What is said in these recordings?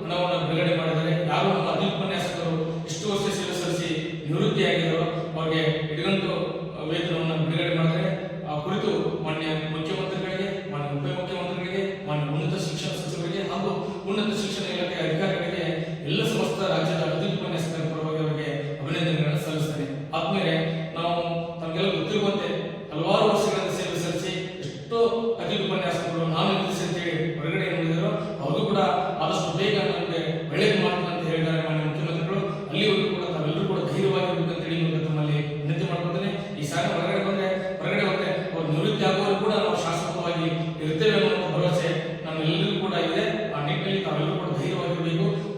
ಹಣವನ್ನು ಬಿಡುಗಡೆ ಮಾಡಿದರೆ ಯಾರು ನಮ್ಮ ಉಪನ್ಯಾಸಕರು ಎಷ್ಟು ವರ್ಷ ಸೇವೆ ಸಲ್ಲಿಸಿ ನಿವೃತ್ತಿಯಾಗಿದ್ದರೋ ಅವರಿಗೆ ಇಡಗಂಟು ವೇತನ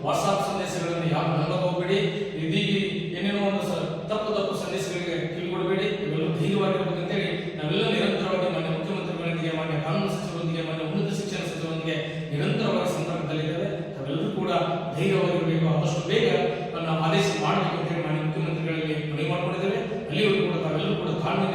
ವಾಟ್ಸಾಪ್ ಸಂದೇಶಗಳನ್ನು ಯಾರು ನಂಬಕ್ಕೆ ಹೋಗ್ಬೇಡಿ. ಇದೀಗ ಏನೇನೋ ಒಂದು ತಪ್ಪು ತಪ್ಪು ಸಂದೇಶಗಳಿಗೆ ಇವೆಲ್ಲ ಇವೆಲ್ಲವೂ ಅಂತ ಹೇಳಿ ನಾವೆಲ್ಲ ನಿರಂತರವಾಗಿ ಮಾನ್ಯ ಮುಖ್ಯಮಂತ್ರಿಗಳೊಂದಿಗೆ, ಮಾನ್ಯ ಕಾನೂನು ಸಚಿವರೊಂದಿಗೆ, ಮಾನ್ಯ ಉನ್ನತ ಶಿಕ್ಷಣ ಸಚಿವರೊಂದಿಗೆ ನಿರಂತರವಾಗಿ ಸಂಪರ್ಕದಲ್ಲಿದ್ದೇವೆ. ನಾವೆಲ್ಲರೂ ಕೂಡ ಧೈರ್ಯವಾಗಿರಬೇಕು. ಆದಷ್ಟು ಬೇಗ ಆದೇಶ ಮಾಡಬೇಕು ಅಂತೇಳಿ ಮಾನ್ಯ ಮುಖ್ಯಮಂತ್ರಿಗಳಲ್ಲಿ ಮನವಿ ಮಾಡಿಕೊಂಡಿದ್ದೇವೆ. ಅಲ್ಲಿಯೂ ಕೂಡ ತಾವೆಲ್ಲರೂ ಕೂಡ ಕಾನೂನು